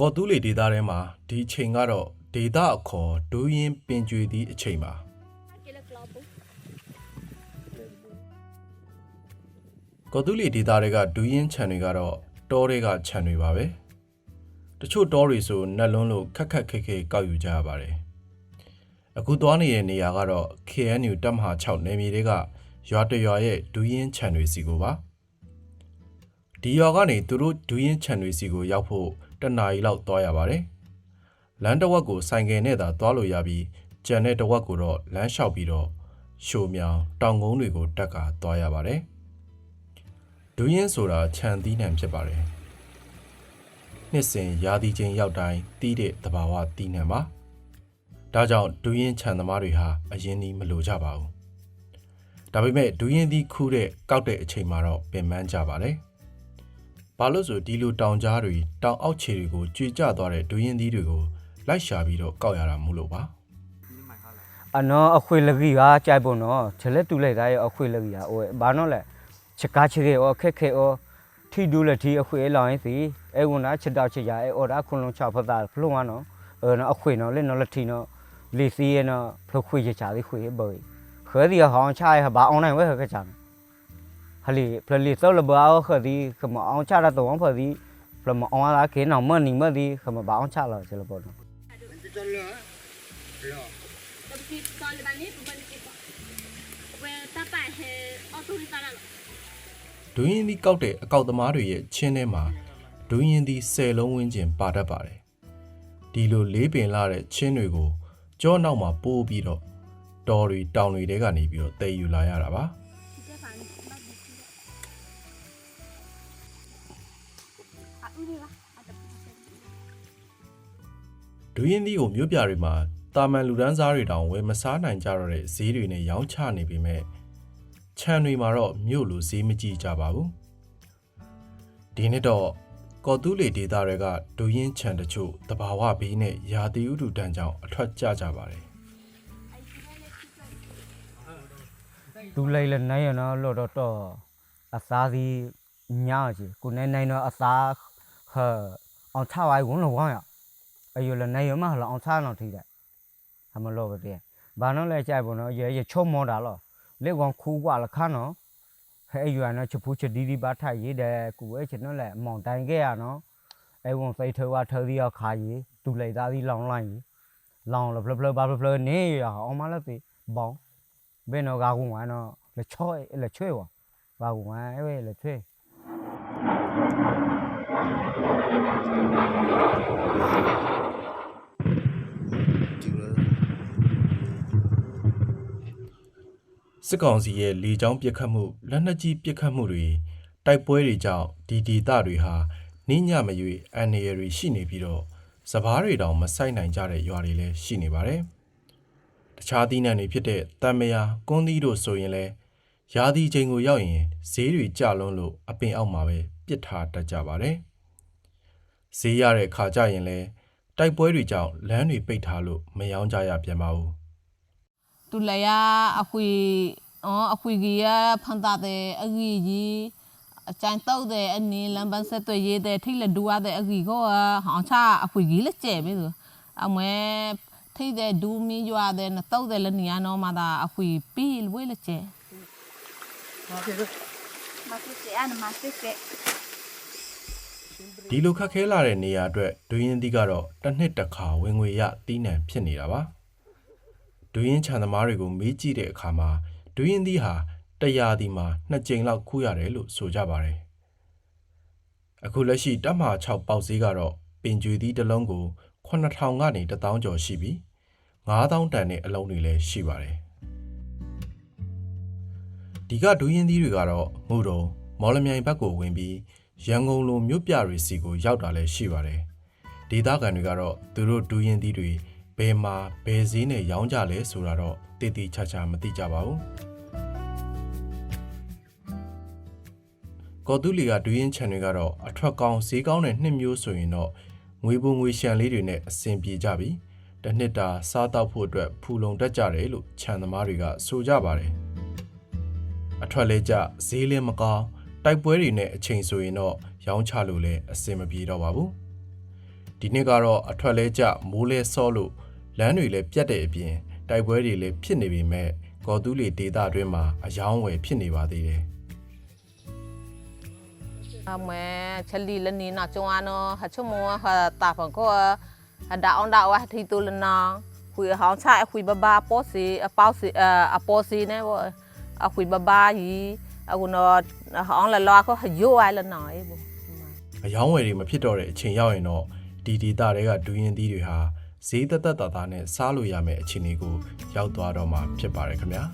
ကော်တူးလေဒေတာထဲမှာဒီအချိန်ကတော့ဒေတာအခေါ်ဒူးရင်ပင်ကျွေသည့်အချိန်ပါ Aquele globo. ကော်တူးလေဒေတာတွေကဒူးရင်ခြံတွေကတော့တောတွေကခြံတွေပါပဲတချို့တောတွေဆိုနက်လွန်းလို့ခက်ခက်ခဲခဲကောက်ယူကြရပါတယ်အခုသွားနေတဲ့နေရာကတော့ KNU တပ်မဟာ6နယ်မြေတွေကရွာတရွာရဲ့ဒူးရင်ခြံတွေစီကိုပါ ဒီရွာကနေသူတို့ဒူးရင်ခြံတွေစီကိုရောက်ဖို့တစ်နာရီလောက်သွားရပါတယ်လမ်းတစ်ဝက်ကိုဆိုင်ကယ်နဲ့သာသွားလို့ရပြီးကြံတဲ့တစ်ဝက်ကိုတော့လမ်းလျှောက်ပြီးတော့ရှိုမြောင်တောင်ကုန်းတွေကိုတက်ကာသွားရပါတယ်ဒူးရင်ဆိုတာခြံသီးနှံဖြစ်ပါတယ်နှစ်စဉ်ရာသီချိန်ရောက်တိုင်းတီးတဲ့သဘာဝသီးနှံပါဒါကြောင့်ဒူးရင်ခြံသမားတွေဟာအရင်ဒီမလိုကြပါဘူး။ဒါပေမဲ့ဒူးရင်ဒီခူးတဲ့ကောက်တဲ့အချိန်မှာတော့ပင်ပန်းကြပါတယ်။ ဘာလို့ဆိုဒီလိုတောင်ကြားတွေတောင်အောက်ခြေတွေကိုကျွေကျသွားတဲ့ဒူးရင်ဒီတွေကိုလိုက်ရှာပြီးတော့ကောက်ရတာမို့လို့ပါအနော်အခွေလကြီးကကြိုက်ဖို့နော်ချက်လက်တူလိုက်တာရဲ့အခွေလကြီးကဟိုဘာနော်လဲချက်ကားချေရောခက်ခဲအောထီဒူလက်ထီအခွေလောင်းရင်စီအဲဝန်နာချက်တော့ချက်ရအဲအော်ဒါခွန်လုံးချဖတာဖလုံးကနော်အဲနော်အခွေနော်လဲနော်လက်ထီနော်လီစီရနော်ဖလခွေချချာလေးခွေဘေးခဲဒီဟောင်းချရဘာအွန်လိုင်းဝဲခက်ချာ ဟလီဖလီစောလဘာခဒီခမအောင်ချရတော့ဖဒီဖလမအောင်လာကေနော်မနီမဒီခမဘာအောင်ချလာချက်လပေါ်နော် Tapi soal lepas ni bukan kita. Well, tapa he autorita lah. ။ဒူးရင်ဒီကောက်တဲ့အကောက်သမားတွေရဲ့ချင်းထဲမှာဒူးရင်ဒီ10လုံးဝန်းကျင်ပါတတ်ပါတယ်။ဒီလိုလေးပင်လာတဲ့ချင်းတွေကိုကြောနောက်မှာပိုးပြီးတော့တော်တွေတောင်တွေတဲကနေပြီးတော့တည်ယူလာရတာပါ။ ဒူးရင်သီးကိုမြို့ပြတွေမှာတာမန်လူဒန်းစားတွေတောင်ဝယ်မစားနိုင်ကြတော့တဲ့ဈေးတွေနဲ့ရောင်းချနေပေမဲ့ခြံတွေမှာတော့မြို့လိုဈေးမကြည့်ကြပါဘူးဒီနှစ်တော့ကော်တူးလေဒေတာတွေကဒူးရင်ခြံတချို့တဘာဝဘေးနဲ့ရာသီဥတုတန်းကြောင့်အထွက်ကျကြပါတယ်ဒူလိုက်လည်းနိုင်ရနော်လို့တော့တော့အစားစီညာကြီးကိုနိုင်နိုင်တော့အစား ဟအောင်ချဝိုင်းဝင်လို့ဝမ်းရအယူလည်းနိုင်ရမဟလာအောင်ချတော့ထိတယ်အမလို့ပဲတဲ့ဘာနော်လဲကြိုက်ပေါ့နော်ရဲရဲချုံမောတာလောလေကောင်ခူးกว่าလခါနော်ဟဲ့ယူရနော်ချပူချဒီဒီပါထိုက်ရတဲ့ကူအဲချနော်လဲအမောင်တိုင်ခဲ့ရနော်အဲဝန်စိတ်ထောကထောဒီရခါကြီးဒူလိုက်သားဒီလောင်လိုက်ကြီးလောင်လဘလဘလဘာဘလနေရအောင်မလားတိဘောင်း ဘယ်တော့ကကူမနော်လေချောလေချွေဝဘာကူမအဲဝဲလေချွေ စစ်ကောင်စီရဲ့လေကြောင်းပစ်ခတ်မှုလက်နက်ကြီးပစ်ခတ်မှုတွေတိုက်ပွဲတွေကြောင့်ဒီဒေသတွေဟာနှင်းညမရွေအန်နေရတွေရှိနေပြီးတော့စပားတွေတောင်မဆိုင်နိုင်ကြတဲ့ရွာတွေလည်းရှိနေပါတယ်။တခြားသီးနှံတွေဖြစ်တဲ့တံမယာကွန်းသီးတို့ဆိုရင်လည်းရာသီချိန်ကိုရောက်ရင်ဈေးတွေကျလွန်းလို့အပင်အောက်မှာပဲပစ်ထားတတ်ကြပါတယ်။ ဈေးရတဲ့ခါကျရင်လည်းတိုက်ပွဲတွေကြောင့်လမ်းတွေပိတ်ထားလို့မယောင်းကြရပြန်ပါဘူးတူလျာအခွေအော်အခွေကြီးရဖန်တာတဲ့အကြီးကြီးအကျန်တော့တဲ့အနည်းလမ်းပန်းဆက်တွေရေးတဲ့ထိလက်ဒူရတဲ့အကြီးကိုဟောင်းချအခွေကြီးလက်ကျဲပြီဆိုအမွဲထိတဲ့ဒူမီရွာတဲ့နတော့တဲ့လနီယာနော်မှာဒါအခွေပြီးဝဲလက်ကျဲ Masuk se an, masuk se. ဒီလိုခက်ခဲလာတဲ့နေရာအတွက်ဒူးရင်သီးကတော့တစ်နှစ်တစ်ခါဝင်ငွေရတီးနှံဖြစ်နေတာပါဒူးရင်ခြံသမားတွေကိုမေးကြည့်တဲ့အခါမှာဒူးရင်သီးဟာတရာဒီမှာနှစ်ကြိမ်လောက်ခူးရတယ်လို့ဆိုကြပါတယ်အခုလက်ရှိတပ်မဟာ6ပေါက်ဈေးကတော့ပင်ကျွေသီးတစ်လုံးကို9000ကနေ1000ကျော်ရှိပြီး9000တန်တဲ့အလုံးတွေလည်းရှိပါတယ်ဒီကဒူးရင်သီးတွေကတော့ငုံတုံမော်လမြိုင်ဘက်ကိုဝင်ပြီး ရန်ကုန်လိုမြို့ပြတွေစီကိုရောက်တာလည်းရှိပါတယ်။ဒေသခံတွေကတော့သူတို့ဒူးရင်သီးတွေဘယ်မှာဘယ်ဈေးနဲ့ရောင်းကြလဲဆိုတာတော့တည်တည်ချာချာမသိကြပါဘူး။ကော်တူလီကဒူးရင်ချန်တွေကတော့အထွက်ကောင်းဈေးကောင်းတဲ့နှစ်မျိုးဆိုရင်တော့ငွေပုံငွေရှန်လေးတွေနဲ့အဆင်ပြေကြပြီ။တစ်နှစ်တာစားတောက်ဖို့အတွက်ဖူလုံတတ်ကြတယ်လို့ခြံသမားတွေကဆိုကြပါတယ်။အထွက်လဲကြဈေးလည်းမကောင်း တိုက်ပွဲတွေနဲ့အချိန်ဆိုရင်တော့ရောင်းချလို့လည်းအဆင်မပြေတော့ပါဘူးဒီနှစ်ကတော့အထွက်လဲကျမိုးလဲစောလို့လမ်းတွေလည်းပြတ်တဲ့အပြင်တိုက်ပွဲတွေလည်းဖြစ်နေပေမဲ့ကော်တူးလီဒေတာအတွင်းမှာအယောင်းဝယ်ဖြစ်နေပါသေးတယ်အမဲချက်လီလနီနာကျုံအနောဟချုံမဟာတာဖန်ကိုအဒါအောင်ဒါဝါတီတူလနာခွေဟောင်းချအခွေဘဘာပေါ်စီအပေါစီအပေါ်စီနေဘောအခွေဘဘာရီ အခုနော်ဟောင်းလာလာကိုဟယိုအိုင်လနာအေဘောအယောင်းဝယ်တွေမဖြစ်တော့တဲ့အချိန်ရောက်ရင်တော့ဒီဒေတာတွေကဒူရင်သီးတွေဟာဈေးသက်သက်သာသာနဲ့စားလို့ရမယ့်အခြေအနေကိုရောက်သွားတော့မှာဖြစ်ပါတယ်ခင်ဗျာ